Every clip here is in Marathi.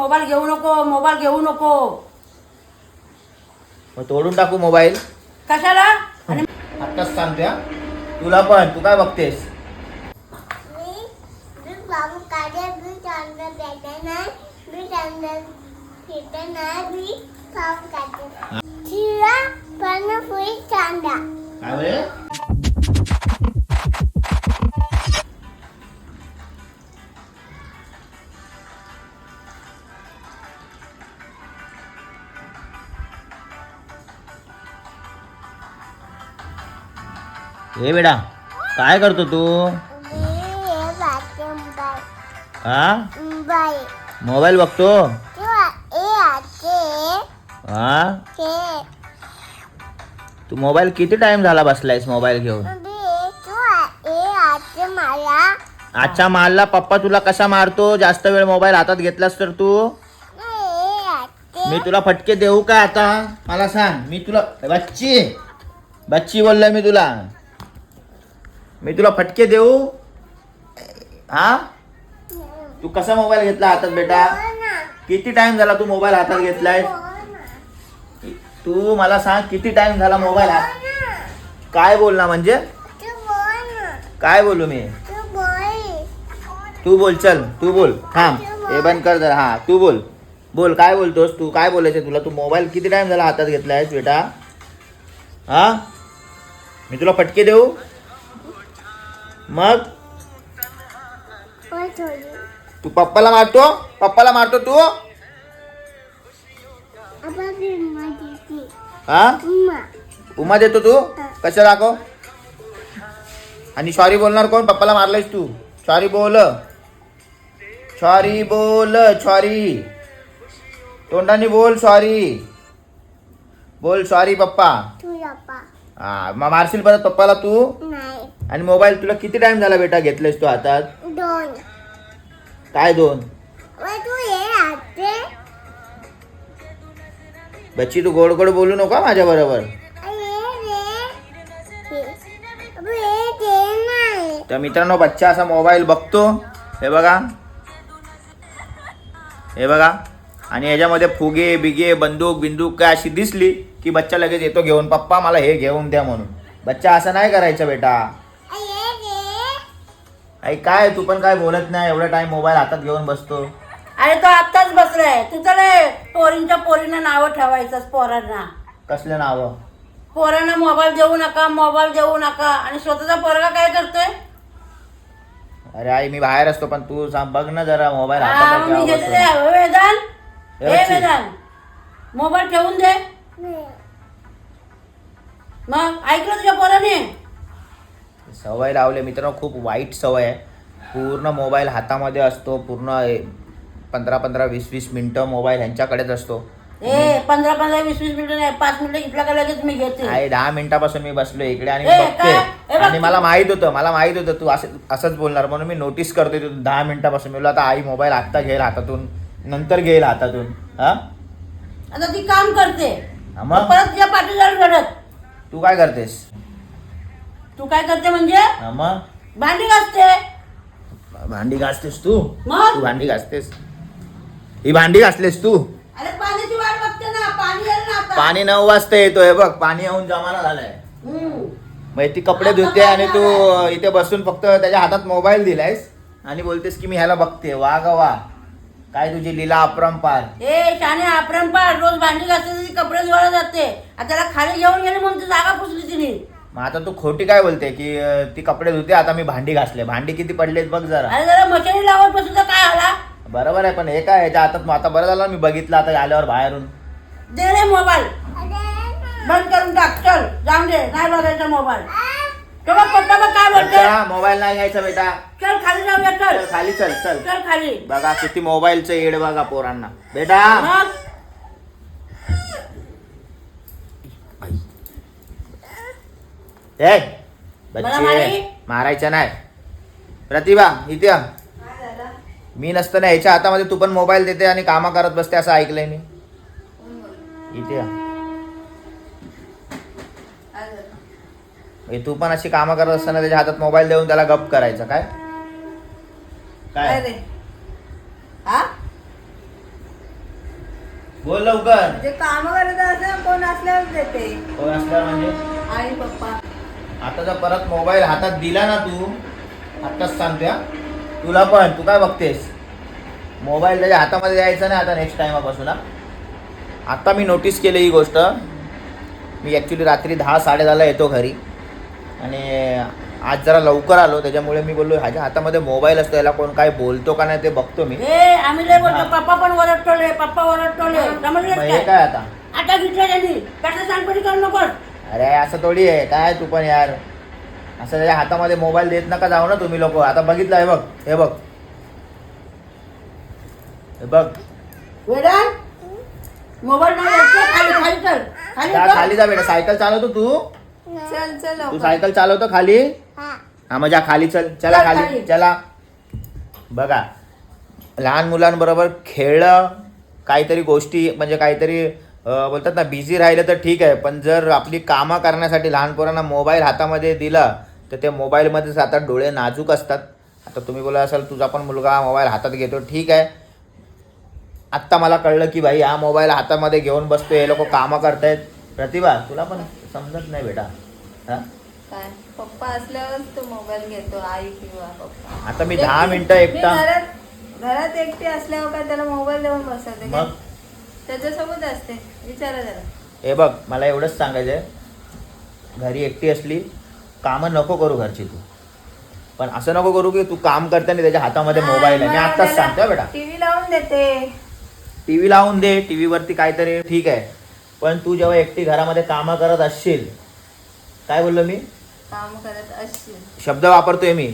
मोबाईल घेऊ नको मोबाईल घेऊ नको. मग तोडून टाकू मोबाईल. कशाला? आणि आत्ताच सांगते हा. तुला पण तू काय बघतेस? मी मी बाबू काढे मी चांगलं द्यायचं नाही मी चांगलं नाही मी पाहून काढते शिरा पण फुई चांदा. काय बरे हे बेडा काय करतो तू? मोबाईल हा? मोबाईल बघतो? हा? तू मोबाईल किती टाइम झाला बसलायस मोबाईल घेऊन? आजच्या मारला पप्पा तुला कसा मारतो? जास्त वेळ मोबाईल हातात घेतलास तर तू? मी तुला फटके देऊ का आता? मला सांग मी तुला बच्ची! बच्ची बोललोय मी तुला. मी तुला फटके देऊ? हा? तू कसा मोबाईल घेतला हातात बेटा? किती टाइम झाला तू मोबाईल हातात घेतलाय तू मला सांग किती टाइम झाला मोबाईल हात काय बोलला म्हणजे? बोल ना काय बोलू मी? तू बोल. तू बोल चल तू बोल थांब. हे बंद कर जरा. हा तू बोल. बोल काय बोलतोस तू? काय बोलायचं तुला? तू मोबाईल किती टाइम झाला हातात घेतलायस बेटा? हा? मी तुला फटके देऊ? मग? तू पप्पाला मारतो? पप्पाला मारतो तू? हा? उमा. देतो तू? कसं दाखव? आणि सॉरी बोलणार कोण? पप्पाला मारलायस तू. सॉरी बोल. सॉरी बोल सॉरी तोंडाने बोल सॉरी बोल सॉरी पप्पा. हा मग मारशील परत पप्पाला तू? नाही. आणि मोबाईल तुला किती टाइम झाला बेटा घेतलेस तू हातात? दोन. काय दोन? तू हे बच्ची तू गोड गोड बोलू नका माझ्या बरोबर. नाही तर मित्रांनो बच्चा असा मोबाईल बघतो. हे बघा. हे बघा. आणि याच्यामध्ये फुगे बिगे बंदूक बिंदूक काय अशी दिसली की बच्चा लगेच येतो घेऊन पप्पा मला हे घेऊन द्या म्हणून. बच्चा असं नाही करायचं बेटा. आई काय तू पण काय बोलत नाही? एवढा टाइम मोबाईल हातात घेऊन बसतो. अरे तो आत्ताच बसलाय. तू तर लय पोरींच्या पोरींना नावं ठेवायचं पोरांना. कसलं नाव? पोरांना मोबाईल देऊ नका मोबाईल देऊ नका. आणि स्वतःचा पोरगा काय करतोय? अरे आई मी बाहेर असतो पण तू सांग बघ ना जरा मोबाईल हा, हातात मी. हे वेदान बच्ची. वेदान मोबाईल ठेवून दे. मग ऐकलं तुझ्या पोराने? सवय लावले. मित्रांनो खूप वाईट सवय आहे. पूर्ण मोबाईल हातामध्ये असतो. पूर्ण पंधरा पंधरा वीस वीस मिनिटं मोबाईल ह्यांच्याकडेच असतो. ए पंधरा पंधरा वीस वीस मिनिटं नाही पाच मिनिटं घेतला का लगेच मी घेते. आहे दहा मिनिटापासून मी बसलो इकडे आणि बघते. आणि मला माहीत होतं मला माहीत होतं तू असं असंच बोलणार. म्हणून मी नोटीस करतोय तू दहा मिनिटापासून. मी आता आई मोबाईल आत्ता घेईल हातातून. नंतर घेईल हातातून. हा? आता ती काम करते. मग? परत तुझ्या पाठीला रडत तू काय करतेस? तू काय करते म्हणजे? हा मग? भांडी घासते. भांडी घासतेस तू? मग? तू भांडी घासतेस. ही भांडी घासलेस तू? अरे पाण्याची वाट बघते ना पाणी येईल ना आता. पाणी नऊ वाजता येतोय बघ पाणी येऊन जमाना झालाय. हम्म. मग ती कपडे धुते आणि तू इथे बसून फक्त त्याच्या हातात मोबाईल दिलायस आणि बोलतेस की मी ह्याला बघते. वा गा वा. काय तुझी लीला अपरंपार? ए शाने अपरंपार. रोज भांडी घासते कपडे धुवायला जाते. आता त्याला खाली घेऊन गेले म्हणून ती जागा पुसली तिने. मग आता तू खोटी काय बोलते की अं, ती कपडे धुते आता मी भांडी घासले. भांडी किती पडलेत बघ जरा. अरे जरा मशिनी लावत तर काय आला? बरोबर आहे पण हे काय याच्या हातात मग आता बरं झालं मी बघितलं आता आल्यावर बाहेरून. दे रे मोबाईल. बंद करून टाक चल जाऊन दे नाही बघायचा मोबाईल. तो बघ पप्पा बघ काय मोबाईल नाही घ्यायचा बेटा. चल खाली जाऊया चल. चल खाली चल चल. चल खाली. बघा किती मोबाईलचं येड बघा पोरांना. बेटा. मग? ए मला बच्चे मारी? मारायचं नाही. प्रतिभा इथे ये. मी नसताना याच्या हातामध्ये तू पण मोबाईल देते आणि कामा करत बसते असं ऐकलंय मी. इथे ये. म्हणजे तू पण अशी कामं करत असताना त्याच्या हातात मोबाईल देऊन त्याला गप करायचं काय? काय? रे? हा? बोल लवकर. म्हणजे काम करत असं कोण असल्यावर देते. कोण असला म्हणजे? आई पप्पा. आता जर परत मोबाईल हातात दिला ना तू आत्ताच सांगते हा. तुला पण तू काय बघतेस? मोबाईल त्याच्या हातामध्ये द्यायचा नाही आता नेक्स्ट टाइमापासून हा. आता मी नोटीस केली ही गोष्ट. मी ॲक्च्युली रात्री दहा साडेदहाला येतो घरी. आणि आज जरा लवकर आलो त्याच्यामुळे मी बोललो ह्याच्या हातामध्ये मोबाईल असतो याला कोण काय बोलतो का नाही ते बघतो मी. आम्ही पप्पा पण ओरडतोले पप्पा ओरडतोले हे. काय? आता? आता घेतलं त्यांनी कसं सांगपणी करू नकोस अरे असं थोडी आहे. काय तू पण यार. असं त्याच्या हातामध्ये मोबाईल देत नका जाऊ ना तुम्ही लोक. आता बघितलं हे बघ हे बघ. हे बघ. मोबाईल नाही द्यायचा, खाली खाली चल. खाली जा चल. खाली जा बेटा. सायकल चालवतो तू. चल चल तू लवकर. सायकल चालवतो खाली. हा. हा मग जा खाली चल. चला चल खाली. खाली. चला. बघा. लहान मुलांबरोबर खेळलं काहीतरी गोष्टी म्हणजे काहीतरी बोलतात ना बिझी राहिलं तर ठीक आहे पण जर आपली कामं करण्यासाठी लहान पोरांना मोबाईल हातामध्ये दिला तर ते मोबाईलमध्येच आता डोळे नाजूक असतात. आता तुम्ही बोला असाल तुझा पण मुलगा मोबाईल हातात घेतो ठीक आहे. आत्ता मला कळलं की भाई हा मोबाईल हातामध्ये घेऊन बसतो हे लोक कामं करतायत. प्रतिभा तुला पण समजत नाही बेटा. हा? काय? पप्पा असल्यावरच तो मोबाईल घेतो आई किंवा पप्पा. आता मी दहा मिनिटं एकटा घरात घरात एकटी असल्यावर काय त्याला मोबाईल देऊन बसवते? मग? त्याच्यासोबत असते. विचारा त्याला हे बघ मला एवढंच सांगायचं आहे घरी एकटी असली कामं नको करू घरची तू. पण असं नको करू की तू काम करताना त्याच्या हातामध्ये मोबाईल आहे. मी आत्ताच सांगतो बेटा. टीव्ही लावून देते. टी व्ही लावून दे टी व्हीवरती काहीतरी ठीक आहे. पण तू जेव्हा एकटी घरामध्ये कामं करत असशील काय बोललो मी? काम करत असशील. शब्द वापरतोय मी.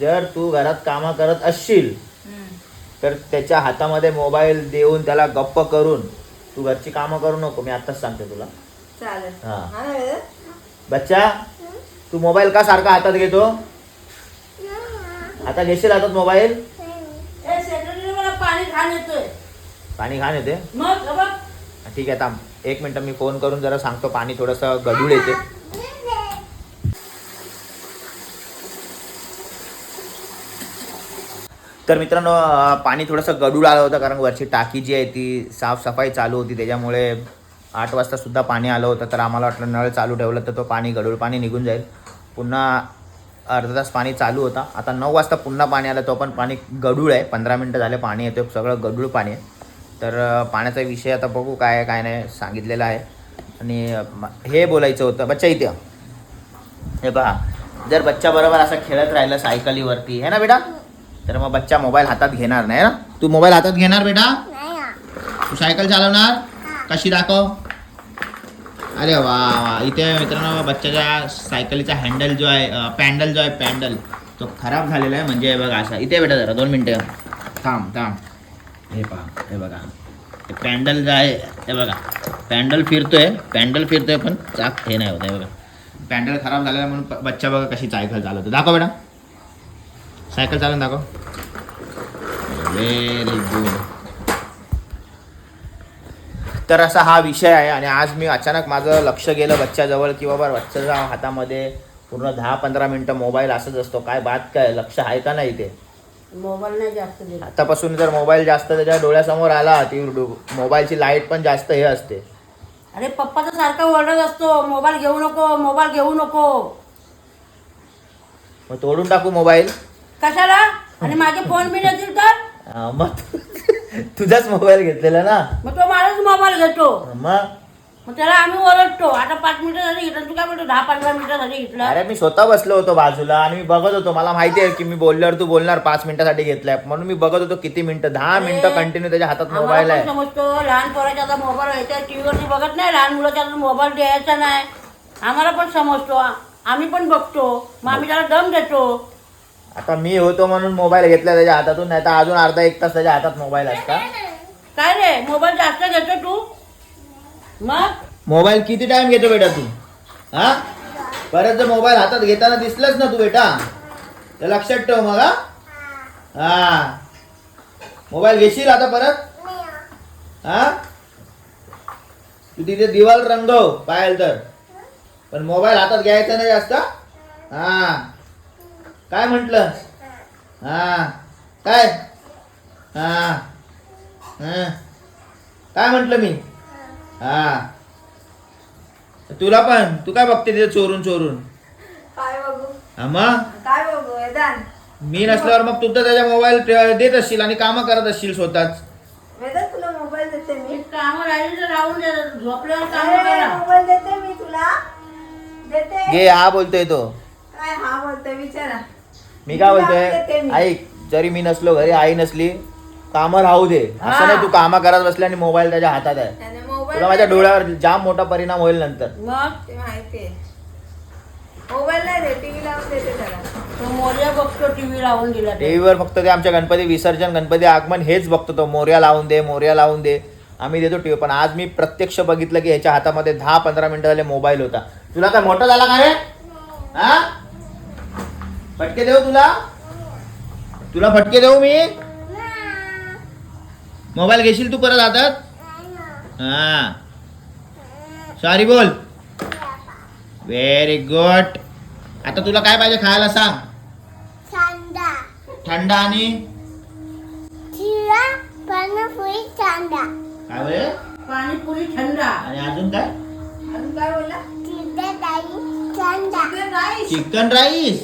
जर तू घरात कामं करत असशील. तर त्याच्या हातामध्ये मोबाईल देऊन त्याला गप्प करून तू घरची कामं करू नको मी आत्ताच सांगते तुला. हा. बच्चा तू मोबाईल का सारखा हातात घेतो? आता घेशील हातात मोबाईल? पाणी घाण येते ठीक आहे थांब. एक मिनटं मी फोन करून जरा सांगतो पाणी थोडंसं गडूळ येते तर मित्रांनो पाणी थोडंसं गडूळ आलं होतं कारण वरची टाकी जी आहे ती साफसफाई चालू होती. त्याच्यामुळे आठ वाजतासुद्धा पाणी आलं होतं. तर आम्हाला वाटलं नळ चालू ठेवलं तर तो पाणी गडूळ पाणी निघून जाईल. पुन्हा अर्धा तास पाणी चालू होता. आता नऊ वाजता पुन्हा पाणी आलं तो पण पाणी गडूळ आहे. पंधरा मिनटं झाले पाणी येतं सगळं गडूळ पाणी आहे. तर पाण्याचा विषय आता बघू काय आहे, काय नाही सांगितलेला आहे. आणि हे बोलायचं होतं बच्चा इथे हे पहा जर बच्चा बरोबर असं खेळत राहिलं सायकलीवरती है ना बेटा? तर मग बच्चा मोबाईल हातात घेणार नाही ना? तू मोबाईल हातात घेणार बेटा. तू सायकल चालवणार? कशी दाखव? अरे वा वा. इथे मित्रांनो बच्चाच्या सायकलीचा हँडल जो आहे पॅन्डल जो आहे पॅन्डल तो खराब झालेला आहे. म्हणजे हे बघा असा. इथे बेटा जरा दोन मिनटं. थांब थांब. हे पहा हे बघा. ते पॅन्डल जो आहे हे बघा. पॅन्डल फिरतोय पॅन्डल फिरतोय पण चाक हे नाही होत आहे बघा. पॅन्डल खराब झालेला म्हणून बच्चा बघा कशी सायकल चालवतो दाखव बेटा. सायकल चालवून दाखव व्हेरी गुड तर असा हा विषय आहे आणि आज मी अचानक माझं लक्ष गेलं बच्च्याजवळ की बाबा बच्च्याच्या हातामध्ये पूर्ण दहा पंधरा मिनटं मोबाईल असंच असतो. काय बात काय लक्ष आहे का नाही ते? मोबाईल नाही जास्त आतापासून जर मोबाईल जास्त त्याच्या डोळ्यासमोर आला ती मोबाईलची लाइट पण जास्त हे असते. अरे पप्पाचा सारखा ओरडत असतो मोबाईल घेऊ नको मोबाईल घेऊ नको. मग तोडून टाकू मोबाईल? कशाला? आणि माझे फोन बी नसेल तर? हा, मग तुझाच मोबाईल घेतलेला ना? मग तो माझाच मोबाईल घेतो. मग? मग त्याला आम्ही ओरडतो. आता पाच मिनिटासाठी घेतलं तू काय म्हणतो? दहा पंधरा मिनिटासाठी घेतलं अरे मी स्वतः बसलो होतो बाजूला आणि मी बघत होतो. मला माहिती आहे की मी बोलल्यावर तू बोलणार पाच मिनिटासाठी घेतलाय. म्हणून मी बघत होतो किती मिनिटं. दहा मिनिटं कंटिन्यू त्याच्या हातात मोबाईल आम्हाला आहे. समजतो. लहान पोराच्या आता मोबाईल व्हायचा टीव्हीवरती बघत नाही. लहान मुलाच्या मोबाईल द्यायचा नाही. आम्हाला पण समजतो. आम्ही पण बघतो. मग आम्ही त्याला दम देतो. आता मी होतो म्हणून मोबाईल घेतला त्याच्या हातातून नाही तर अजून अर्धा एक तास त्याच्या हातात मोबाईल असता. काय रे? मोबाईल जास्त घेतो तू? मग? मोबाईल किती टाइम घेतो बेटा तू? हा? परत जर मोबाईल हातात घेताना दिसलंच ना तू बेटा. तर लक्षात ठेव मग हा? मोबाईल घेशील आता परत? हा. हा तू तिथे दिवाल रंगव पाहिल तर. पण मोबाईल हातात घ्यायचा नाही जास्त. हा. काय म्हटलं? हा. काय? हा. हा. काय म्हंटल मी? हा. तुला पण. तू काय बघते तिथे चोरून चोरून? काय बघू? हा मग? काय बघू? वेदांत मी नसल्यावर मग तू तर त्याच्या मोबाईल देत असशील आणि कामं करत असशील स्वतःच. वेदांत तुला मोबाईल देते मी. कामं राहिली तर राहून दे. झोपल्यावर कामं अरे, करा. मोबाईल देते मी तुला. देते. घे हा बोलतोय तो. काय हा बोलतोय? विचारा. मी काय बोलतोय. ऐक जरी मी नसलो घरी आई नसली कामं राहू दे. असं. नाही तू कामं करत बसले आणि मोबाईल त्याच्या हातात आहे. त्याने मोबाईल तुला माझ्या डोळ्यावर जाम मोठा परिणाम होईल नंतर. मग? ते माहितीये मोबाईल नाही दे टीव्ही लावून देते त्याला. तो मोर्या बघतो टीव्ही लावून दिला ते. टीव्हीवर फक्त ते आमच्या गणपती विसर्जन गणपती आगमन हेच बघतो तो. मोर्या लावून दे मोर्या लावून दे. आम्ही देतो टीव्ही पण आज मी प्रत्यक्ष बघितलं की ह्याच्या हातामध्ये दहा पंधरा मिनिटं झाले मोबाईल होता. तुला काय मोठा झाला का रे? हा? फटके देऊ तुला? तुला फटके देऊ मी? मोबाईल घेशील तू परत हातात? हा. सॉरी बोल. व्हेरी गुड आता तुला काय पाहिजे खायला सांग. चांदा थंड आणि? पाणीपुरी काय बोले पाणीपुरी थंड. आणि अजून काय? अजून काय बोलला? Chicken rice. Chicken rice.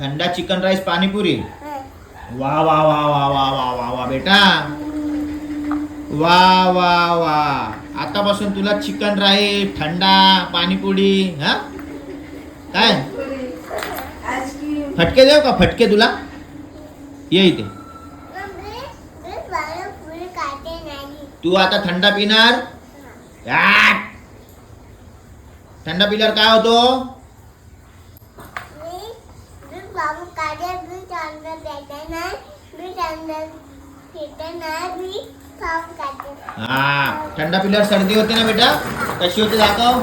थंडा चिकन राईस पाणीपुरी. वा वा वा वा वा वा वा वा बेटा. वा वा वा. आतापासून तुला चिकन राईस थंडा पाणीपुरी हा? काय? फटके देऊ का? फटके तुला? ये इथे. तू आता थंडा पिणार! थंडा पिल्यावर काय होतो मी मी बाबू काढे मी चांदा देते नाही मी चांदा फिरते नाही मी पाव खाते हा थंडा पिल्यावर सर्दी होते ना बेटा? कशी होते दाखव.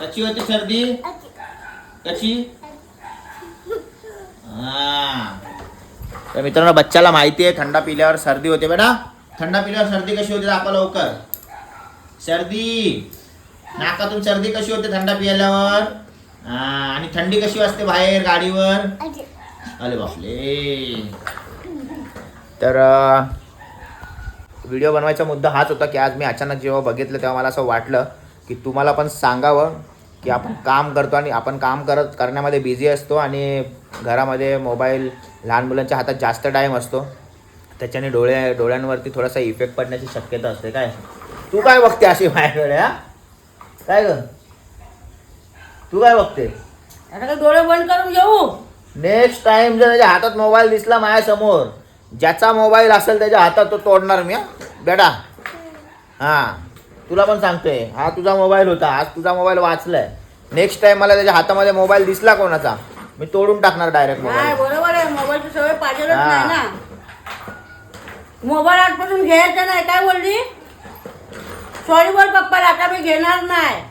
कशी होते सर्दी? कशी? हा. तर मित्रांनो बच्चाला माहिती आहे थंडा पिल्यावर सर्दी होते बेटा. थंडा पिल्यावर सर्दी कशी होते दाखव लवकर. सर्दी. नाकातून सर्दी कशी होते थंडा पिल्यावर? हा आणि थंडी कशी वाजते बाहेर गाडीवर? अरे बापले तर व्हिडिओ बनवायचा मुद्दा हाच होता की आज मी अचानक जेव्हा बघितलं तेव्हा मला असं वाटलं की तुम्हाला पण सांगावं की आपण काम करतो आणि आपण काम करत करण्यामध्ये बिझी असतो आणि घरामध्ये मोबाईल लहान मुलांच्या हातात जास्त टाईम असतो. त्याच्याने डोळे डोळ्यांवरती थोडासा इफेक्ट पडण्याची शक्यता असते. काय? तू काय बघते अशी माझ्याकडे हा? काय ग? तू काय बघते? आता डोळे बंद करून घेऊ. नेक्स्ट टाइम जर त्याच्या हातात मोबाईल दिसला माझ्यासमोर ज्याचा मोबाईल असेल त्याच्या हातात तो तोडणार मी हा. बेटा. हा. तुला पण सांगतोय हा तुझा मोबाईल होता आज तुझा मोबाईल वाचलाय. नेक्स्ट टाइम मला त्याच्या हातामध्ये मोबाईल दिसला कोणाचा मी तोडून टाकणार डायरेक्ट मोबाईल. बरोबर आहे. मोबाईलची सवय. नाही ना. मोबाईल आजपासून घ्यायचा नाही काय बोलली? सॉरी बोल पप्पाला आता मी घेणार नाही.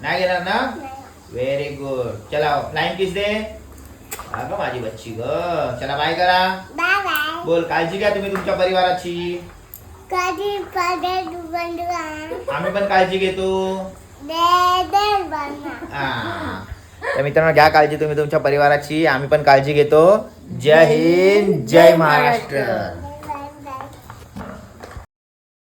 नाही घेणार ना व्हेरी गुड चला फ्लाइंग किस दे. अगं माझी बच्ची ग. चला बाय करा. बाय बाय बोल काळजी घ्या तुम्ही तुमच्या परिवाराची. कधी आम्ही पण काळजी घेतो. दे दे बना हा. तर मित्रांनो घ्या काळजी तुम्ही तुमच्या परिवाराची. आम्ही पण काळजी घेतो. जय हिंद जय महाराष्ट्र.